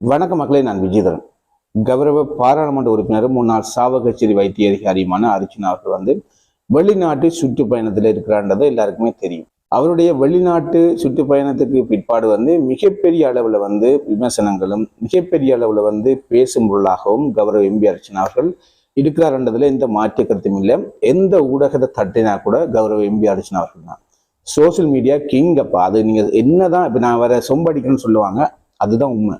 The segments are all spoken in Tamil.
வணக்க மக்களே நான் விஜயதரன். கௌரவ பாராளுமன்ற உறுப்பினர் முன்னாள் சாவகச்சேரி வைத்திய அதிகாரியுமான அர்ச்சுனா அவர்கள் வந்து வெளிநாட்டு சுற்றுப்பயணத்தில் இருக்கிறான்றது எல்லாருக்குமே தெரியும். அவருடைய வெளிநாட்டு சுற்றுப்பயணத்துக்கு பிற்பாடு வந்து மிகப்பெரிய அளவில் வந்து விமர்சனங்களும் மிகப்பெரிய அளவில் வந்து பேசும் பொருளாகவும் கௌரவ எம்பி அர்ச்சனா அவர்கள் இருக்கிறார்ன்றதுல எந்த மாற்று கருத்தும் இல்லை. எந்த ஊடகத்தை தட்டினா கூட கௌரவ எம்பி அர்ச்சனா அவர்கள் தான். சோசியல் மீடியா கிங் அப்பா. அது நீங்கள் என்னதான் இப்போ நான் வர சொம்படிக்கணும்னு சொல்லுவாங்க அதுதான் உண்மை.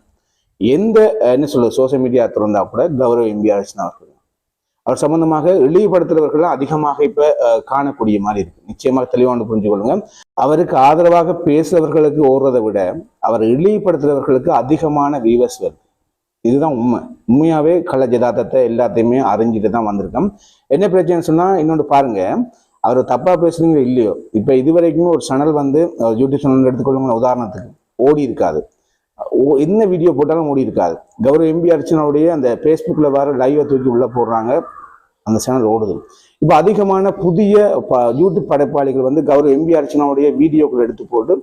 எந்த என்ன சொல்றது சோசியல் மீடியா திறந்தா கூட கௌரவ எம்பிஆர் அவர்கள். அவர் சம்பந்தமாக இழிவுபடுத்துறவர்கள் அதிகமாக இப்ப காணக்கூடிய மாதிரி இருக்கு. நிச்சயமாக தெளிவான புரிஞ்சு கொள்ளுங்க. அவருக்கு ஆதரவாக பேசுறவர்களுக்கு ஓடுறதை விட அவர் இழிவுபடுத்துறவர்களுக்கு அதிகமான வியூவர்ஸ் வருது. இதுதான் உண்மை. உண்மையாவே கள்ள ஜதார்த்தத்தை எல்லாத்தையுமே அறிஞ்சிட்டு தான் வந்திருக்கோம். என்ன பிரச்சனைன்னு சொன்னா இன்னொன்று பாருங்க. அவர் தப்பா பேசுறீங்களோ இல்லையோ இப்ப இது வரைக்குமே ஒரு சேனல் வந்து யூடியூப் சேனல் எடுத்துக்கொள்ளுங்க உதாரணத்துக்கு ஓடி இருக்காது. என்ன வீடியோ போட்டாலும் ஓடி இருக்காது. கௌரவ எம்பி அர்ச்சனாவுடைய அந்த ஃபேஸ்புக்கில் வர லைவை தூக்கி உள்ளே போடுறாங்க. அந்த சேனல் ஓடுது. இப்போ அதிகமான புதிய ப யூடியூப் படைப்பாளிகள் வந்து கௌரவ எம்பி அர்ச்சனாவுடைய வீடியோக்கள் எடுத்து போட்டு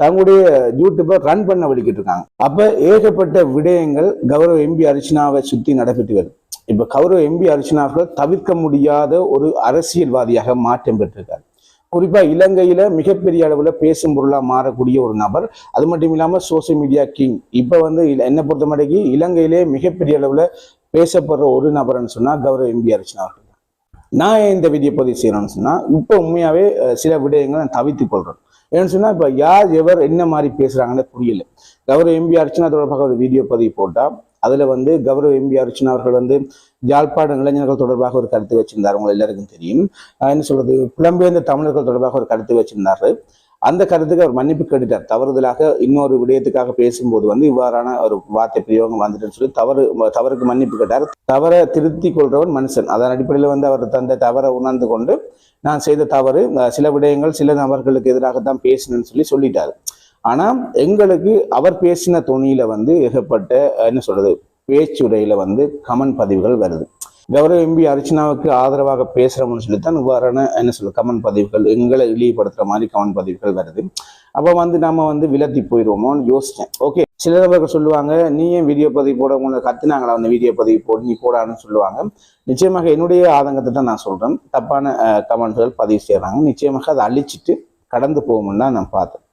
தங்களுடைய யூடியூப்பை ரன் பண்ண வலிக்கிட்டு இருக்காங்க. அப்போ ஏகப்பட்ட விடயங்கள் கௌரவ எம்பி அர்ச்சனாவை சுற்றி நடைபெற்று வருது. இப்போ கௌரவ எம்பி அர்ச்சனாவுக்கு தவிர்க்க முடியாத ஒரு அரசியல்வாதியாக மாற்றம் பெற்றிருக்காரு குறிப்பாக இலங்கையில் மிகப்பெரிய அளவில் பேசும் பொருளாக மாறக்கூடிய ஒரு நபர். அது மட்டும் இல்லாமல் சோசியல் மீடியா கிங் இப்போ வந்து இல- என்னை பொறுத்த மட்டும் இலங்கையிலே மிகப்பெரிய அளவில் பேசப்படுற ஒரு நபர்னு சொன்னால் கௌரவ எம்பி அர்ச்சனா அவர்கள் நான் இந்த விதியை பதிவு செய்கிறேன்னு சொன்னால் இப்போ உண்மையாகவே சில விடயங்களை நான் தவித்துக் கொள்கிறேன் ஏன்னு சொன்னால் இப்போ யார் எவர் என்ன மாதிரி பேசுகிறாங்கன்னு புரியல. கௌரவ எம்பி அர்ச்சனா தொடர்பாக ஒரு வீடியோ பதிவு போட்டால் அதில் வந்து கௌரவ எம்பி அர்ச்சனா அவர்கள் வந்து யாழ்ப்பாண இளைஞர்கள் தொடர்பாக ஒரு கருத்து வச்சிருந்தார். உங்களுக்கு எல்லாருக்கும் தெரியும். என்ன சொல்றது? புலம்பெயர்ந்த தமிழர்கள் தொடர்பாக ஒரு கருத்து வச்சிருந்தாரு. அந்த கருத்துக்கு அவர் மன்னிப்பு கேட்டுட்டார். தவறுதலாக இன்னொரு விடயத்துக்காக பேசும்போது வந்து இவ்வாறான ஒரு வார்த்தை பிரயோகம் வந்துட்டுன்னு சொல்லி தவறு தவறுக்கு மன்னிப்பு கேட்டார். தவறை திருத்தி கொள்றவன் மனுஷன். அதன் அடிப்படையில் வந்து அவர் தந்த தவறை உணர்ந்து கொண்டு நான் செய்த தவறு சில விடயங்கள் சில நபர்களுக்கு எதிராக தான் பேசினேன்னு சொல்லி சொல்லிட்டாரு. ஆனால் எங்களுக்கு அவர் பேசின துணியில வந்து ஏகப்பட்ட என்ன சொல்றது பேச்சுரையில வந்து கமெண்ட் பதிவுகள் வருது. கௌரவ எம்பி அர்ச்சனாவுக்கு ஆதரவாக பேசுகிறோம்னு சொல்லித்தான் இவ்வாறான என்ன சொல்ல கமெண்ட் பதிவுகள் எங்களை இழிவுபடுத்துகிற மாதிரி கமெண்ட் பதிவுகள் வருது. அப்போ வந்து நம்ம வந்து விலத்தி போயிடுவோமோன்னு யோசித்தேன் ஓகே சில நபர்கள் சொல்லுவாங்க நீ ஏன் வீடியோ பதிவு போட உங்களை கத்துனாங்களா அந்த வீடியோ பதிவு போடு நீ போடான்னு சொல்லுவாங்க. நிச்சயமாக என்னுடைய ஆதங்கத்தை தான் நான் சொல்கிறேன் தப்பான கமெண்ட்கள் பதிவு செய்கிறாங்க நிச்சயமாக அதை அழிச்சிட்டு கடந்து போகும்னு தான் நான் பார்த்தேன்.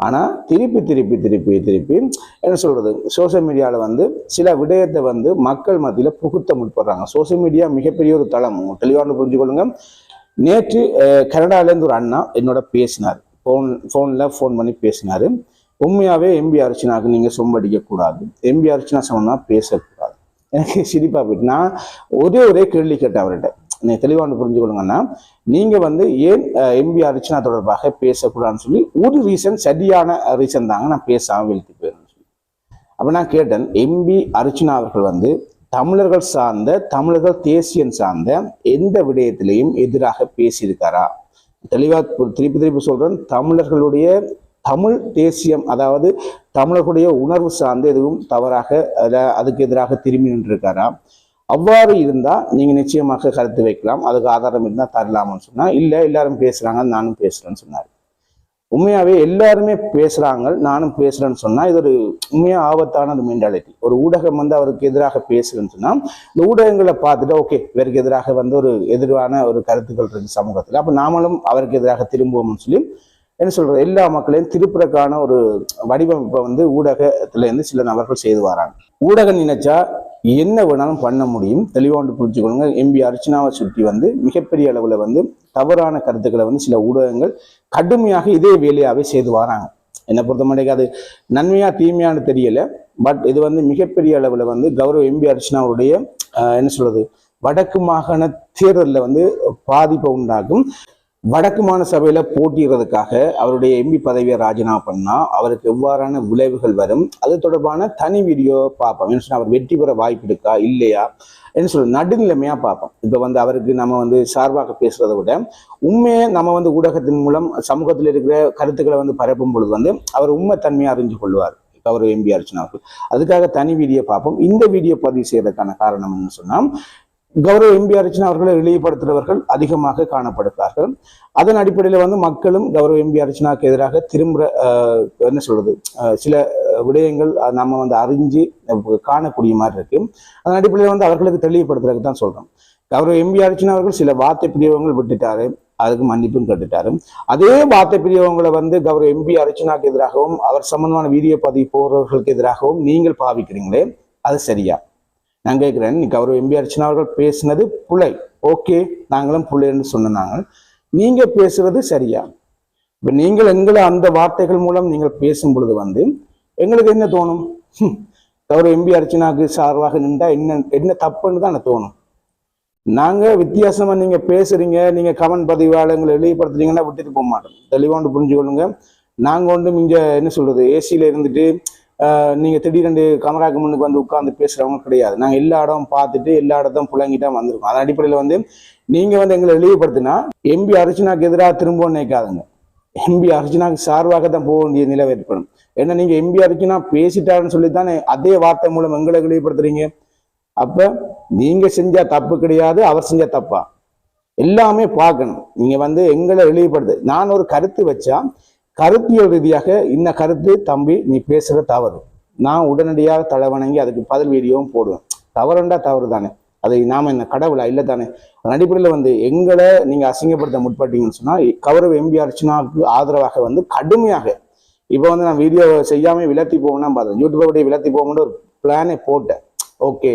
ஆனால் திருப்பி திருப்பி திருப்பி திருப்பி என்ன சொல்கிறது சோஷியல் மீடியாவில் வந்து சில விடயத்தை வந்து மக்கள் மத்தியில் புகுத்த முற்படுறாங்க. சோசியல் மீடியா மிகப்பெரிய ஒரு தளம். தெளிவான புரிஞ்சுக்கொள்ளுங்க நேற்று கனடாலேருந்து ஒரு அண்ணா என்னோட பேசினார். ஃபோன் ஃபோனில் ஃபோன் பண்ணி பேசினார். உண்மையாகவே எம்பி அர்ச்சனாக்கு நீங்கள் சொம்படிக்கக்கூடாது எம்பி அர்ச்சனா சொன்னால் பேசக்கூடாது எனக்கு சிரிப்பாக போயிட்டு நான் ஒரே ஒரே கேள்வி கேட்டேன் அவர்கிட்ட. நீ தெளிவாக புரிஞ்சுக்கொள்ளுங்கன்னா நீங்க வந்து ஏன் எம்பி அர்ச்சனா தொடர்பாக பேசக்கூடாதுன்னு சொல்லி ஒரு ரீசன் சரியான ரீசன் தாங்க நான் பேசாம வெளுத்து போயிருந்தேன் சொல்லி. அப்போ நான் கேட்டேன் எம்பி அர்ச்சனா அவர்கள் வந்து தமிழர்கள் சார்ந்த தமிழர்கள் தேசியம் சார்ந்த எந்த விடயத்திலையும் எதிராக பேசியிருக்காரா? தெளிவா திருப்பி திருப்பி சொல்றேன் தமிழர்களுடைய தமிழ் தேசியம் அதாவது தமிழர்களுடைய உணர்வு சார்ந்து எதுவும் தவறாக அத- அதுக்கு எதிராக திரும்பி நின்றிருக்காரா? அவ்வாறு இருந்தால் நீங்கள் நிச்சயமாக கருத்து வைக்கலாம். அதுக்கு ஆதாரம் இருந்தால் தரலாம்னு சொன்னால் இல்லை எல்லாரும் பேசுகிறாங்க நானும் பேசுகிறேன்னு சொன்னார். உண்மையாகவே எல்லாருமே பேசுகிறாங்க நானும் பேசுகிறேன்னு சொன்னால் இது ஒரு உண்மையாக ஆபத்தான ஒரு மென்டாலிட்டி ஒரு ஊடகம் வந்து அவருக்கு எதிராக பேசுகிறேன்னு சொன்னால் இந்த ஊடகங்களை பார்த்துட்டு ஓகே இவருக்கு எதிராக வந்து ஒரு எதிரான ஒரு கருத்துக்கள் இருக்கு சமூகத்தில். அப்போ நாமளும் அவருக்கு எதிராக திரும்புவோம்னு சொல்லி என்ன சொல்கிறது எல்லா மக்களையும் திருப்புறக்கான ஒரு வடிவமைப்பை வந்து ஊடகத்துலேருந்து சில நபர்கள் செய்து வராங்க. ஊடகம் நினைச்சா என்ன வேணாலும் பண்ண முடியும். தெளிவாண்டு புரிஞ்சுக்கொள்ளுங்க எம்பி அர்ச்சனாவை சுற்றி வந்து மிகப்பெரிய அளவுல வந்து தவறான கருத்துக்களை வந்து சில ஊடகங்கள் கடுமையாக இதே வேலையாவே செய்து வராங்க. என்னை பொறுத்த மட்டும் அது நன்மையா தீமையான்னு தெரியல. பட் இது வந்து மிகப்பெரிய அளவுல வந்து கௌரவ எம்பி அர்ச்சனாவுடைய ஆஹ், என்ன சொல்றது வடக்கு மாகாண தேர்தலில் வந்து பாதிப்பை உண்டாக்கும். வடக்கு மாநில சபையில போட்டியிடுறதுக்காக அவருடைய எம்பி பதவியை ராஜினாமா பண்ணா அவருக்கு எவ்வாறான விளைவுகள் வரும்? அது தொடர்பான தனி வீடியோ பார்ப்போம். என்ன அவர் வெற்றி பெற வாய்ப்பு இருக்கா இல்லையா? என்ன சொல்ற நடுநிலைமையா பார்ப்போம். இப்ப வந்து அவருக்கு நம்ம வந்து சார்பாக பேசுறதை விட உண்மையை நம்ம வந்து ஊடகத்தின் மூலம் சமூகத்தில் இருக்கிற கருத்துக்களை வந்து பரப்பும் பொழுது வந்து அவர் உண்மை தன்மையை அறிஞ்சு கொள்வார். கௌரவ எம்பி அர்ச்சனா அவர்கள். அதுக்காக தனி வீடியோ பார்ப்போம். இந்த வீடியோ பதிவு செய்யறதுக்கான காரணம் என்ன சொன்னா கௌரவ எம்பி அர்ச்சனா அவர்களை இழிவுபடுத்துகிறவர்கள் அதிகமாக காணப்படுகிறார்கள். அதன் அடிப்படையில் வந்து மக்களும் கௌரவ எம்பி அர்ச்சனாக்கு எதிராக திரும்ப என்ன சொல்றது சில விடயங்கள் நம்ம வந்து அறிஞ்சு காணக்கூடிய மாதிரி இருக்கு. அதன் அடிப்படையில் வந்து அவர்களுக்கு தெளிவுபடுத்துறதுக்கு தான் சொல்றோம். கௌரவ எம்பி அர்ச்சனா அவர்கள் சில வார்த்தை பிரியவங்கள் விட்டுட்டாரு. அதுக்கு மன்னிப்பும் கேட்டுட்டாரு. அதே வார்த்தை பிரிவங்களை வந்து கௌரவ எம்பி அர்ச்சனாக்கு எதிராகவும் அவர் சம்பந்தமான வீடியோ பதிவு போடுறவர்களுக்கு எதிராகவும் நீங்கள் பாவிக்கிறீங்களே அது சரியா? நான் கேட்குறேன் இன்னைக்கு அவர் எம்பி அர்ச்சனா அவர்கள் பேசினது புலை. ஓகே நாங்களும் புலைன்னு சொன்னாங்க நீங்க பேசுவது சரியா? இப்ப நீங்கள் எங்களை அந்த வார்த்தைகள் மூலம் நீங்கள் பேசும் பொழுது வந்து எங்களுக்கு என்ன தோணும்? ஹம், கௌரவ எம்பி அர்ச்சனாக்கு சார்பாக நின்றா என்ன என்ன தப்புன்னு தான் எனக்கு தோணும்? நாங்க வித்தியாசமா நீங்க பேசுறீங்க நீங்க கமெண்ட் பதிவாளங்களை எளிமைப்படுத்துறீங்கன்னா விட்டுட்டு போக மாட்டோம். தெளிவாண்டு புரிஞ்சுக்கொள்ளுங்க. நாங்க ஒன்றும் இங்க என்ன சொல்றது? ஏசியில இருந்துட்டு நீங்கள் நீங்க திடீரென்று கமராக்கு முன்னுக்கு வந்து உட்கார்ந்து பேசுகிறவங்க கிடையாது. நாங்க எல்லா இடம் பார்த்துட்டு எல்லா இடத்தையும் புழங்கிட்டா வந்திருக்கோம். அதன் அடிப்படையில் வந்து நீங்க வந்து எங்களை இழிவுபடுத்தினா எம்பி அர்ச்சனாக்கு எதிராக திரும்ப நினைக்காதுங்க. எம்பி அர்ச்சனாக்கு சார்பாக தான் போக வேண்டிய நிலை ஏற்படும். ஏன்னா நீங்க எம்பி அர்ச்சனா பேசிட்டாருன்னு சொல்லி தானே அதே வார்த்தை மூலம் எங்களை இழிவுபடுத்துறீங்க. அப்ப நீங்க செஞ்சால் தப்பு கிடையாது அவர் செஞ்ச தப்பா? எல்லாமே பார்க்கணும். நீங்க வந்து எங்களை இழிவுபடுத்து. நான் ஒரு கருத்து வச்சா கருத்தியல் ரீதியாக இந்த கருத்து தம்பி நீ பேசுகிற தவறு. நான் உடனடியாக தலை வணங்கி அதுக்கு பதில் வீடியோவும் போடுவேன். தவறுண்டா தவறு தானே. அதை நாம் என்ன கடவுளா? இல்லை தானே. அடிப்படையில் வந்து எங்களை நீங்கள் அசிங்கப்படுத்த முற்பட்டீங்கன்னு சொன்னால் கௌரவ எம்பி அர்ச்சனாவுக்கு ஆதரவாக வந்து கடுமையாக இப்போ வந்து நான் வீடியோ செய்யாமல் விலத்தி போகணும்னா பார்த்தேன். யூடியூப்ல அப்படியே விலத்தி போகணும்னு ஒரு பிளானே போட்டேன். ஓகே.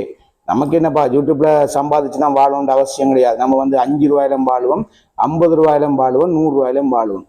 நமக்கு என்னப்பா யூடியூப்ல சம்பாதிச்சு தான் வாழணுன்ற அவசியம் கிடையாது. நம்ம வந்து அஞ்சு ரூபாயிலும் வாழுவோம் ஐம்பது ரூபாயிலும் வாழுவோம் நூறு ரூபாயிலும் வாழுவோம்.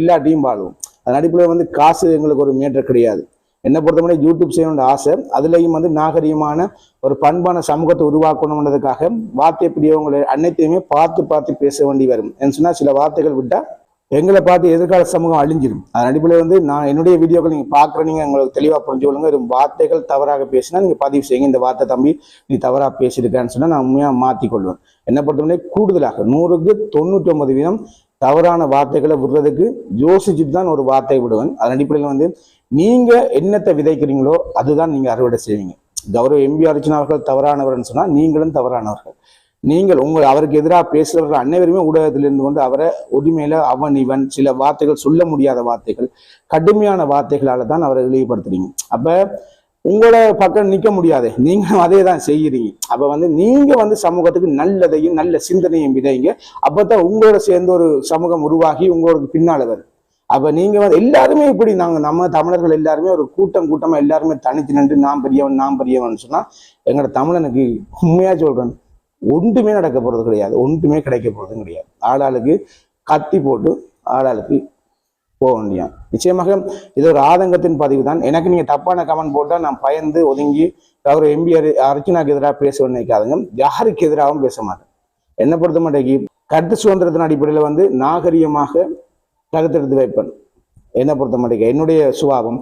இல்லாட்டியும் வாழுவோம். அதன் அடிப்படையில் வந்து காசு எங்களுக்கு ஒரு மேட்டர் கிடையாது. என்னை பொறுத்தவரை யூடியூப் செய்யணுன்ற ஆசை அதுலேயும் வந்து நாகரிகமான ஒரு பண்பான சமூகத்தை உருவாக்கணுன்றதுக்காக வார்த்தை பிரியவங்களை அனைத்தையுமே பார்த்து பார்த்து பேச வேண்டி வரும். ஏன்னு சொன்னால் சில வார்த்தைகள் விட்டால் எங்களை பார்த்து எதிர்கால சமூகம் அழிஞ்சிடும் அதன் அடிப்படையில் வந்து நான் என்னுடைய வீடியோக்கள் பார்க்குற பார்க்குறீங்க உங்களுக்கு தெளிவாக புரிஞ்சு கொள்ளுங்க இது வார்த்தைகள் தவறாக பேசினா நீங்கள் பதிவு செய்யுங்க. இந்த வார்த்தை தம்பி நீ தவறாக பேசியிருக்கான்னு சொன்னால் நான் உண்மையாக மாற்றிக் கொள்வேன் என்ன பொறுத்தவரை கூடுதலாக நூறுக்கு தொண்ணூற்றி ஒன்பது வீதம் தவறான வார்த்தைகளை விடுறதுக்கு யோசிச்சுட்டு தான் ஒரு வார்த்தை விடுவேன். அதன் அடிப்படையில் வந்து நீங்கள் என்னத்தை விதைக்கிறீங்களோ அதுதான் நீங்கள் அறுவடை செய்வீங்க. கௌரவ எம்பி அர்ச்சனா அவர்கள் தவறானவர்னு சொன்னால் நீங்களும் தவறானவர்கள். நீங்கள் உங்கள் அவருக்கு எதிராக பேசுகிறவர்கள் அனைவருமே ஊடகத்திலிருந்து கொண்டு அவரை உரிமையில அவன் இவன் சில வார்த்தைகள் சொல்ல முடியாத வார்த்தைகள் கடுமையான வார்த்தைகளால தான் அவரை இழிவுபடுத்துறீங்க. அப்ப உங்களோட பக்கம் நிற்க முடியாது. நீங்களும் அதே தான் செய்கிறீங்க அப்போ வந்து நீங்கள் வந்து சமூகத்துக்கு நல்லதையும் நல்ல சிந்தனையும் விதைங்க. அப்பதான் உங்களோட சேர்ந்து ஒரு சமூகம் உருவாகி உங்களோட பின்னால் வரும். அப்போ நீங்கள் வந்து எல்லாருமே இப்படி நாங்கள் நம்ம தமிழர்கள் எல்லாருமே ஒரு கூட்டம் கூட்டமாக எல்லாருமே தனித்து நின்று நான் பெரியவன் நான் பெரியவன் சொன்னால் எங்களோட தமிழனுக்கு உண்மையாக சொல்கிறேன் ஒன்றுமே நடக்க போறது கிடையாது. ஒன்றுமே கிடைக்க போறதும் கிடையாது. ஆளாளுக்கு கத்தி போட்டு ஆளாளுக்கு போக வேண்டியான் நிச்சயமாக இது ஒரு ஆதங்கத்தின் பதிவு தான் எனக்கு நீங்க தப்பான கமெண்ட் போட்டா நான் பயந்து ஒதுங்கி அவர் எம்பி அர்ச்சனாக்கு எதிராக பேச நினைக்காதுங்க. யாருக்கு எதிராகவும் பேச மாட்டேன். என்னை பொறுத்த மாட்டேங்கி கருத்து சுதந்திரத்தின் அடிப்படையில் வந்து நாகரிகமாக கருத்தெடுத்து வைப்பேன். என்னை பொறுத்த மாட்டேங்க என்னுடைய சுபாவம்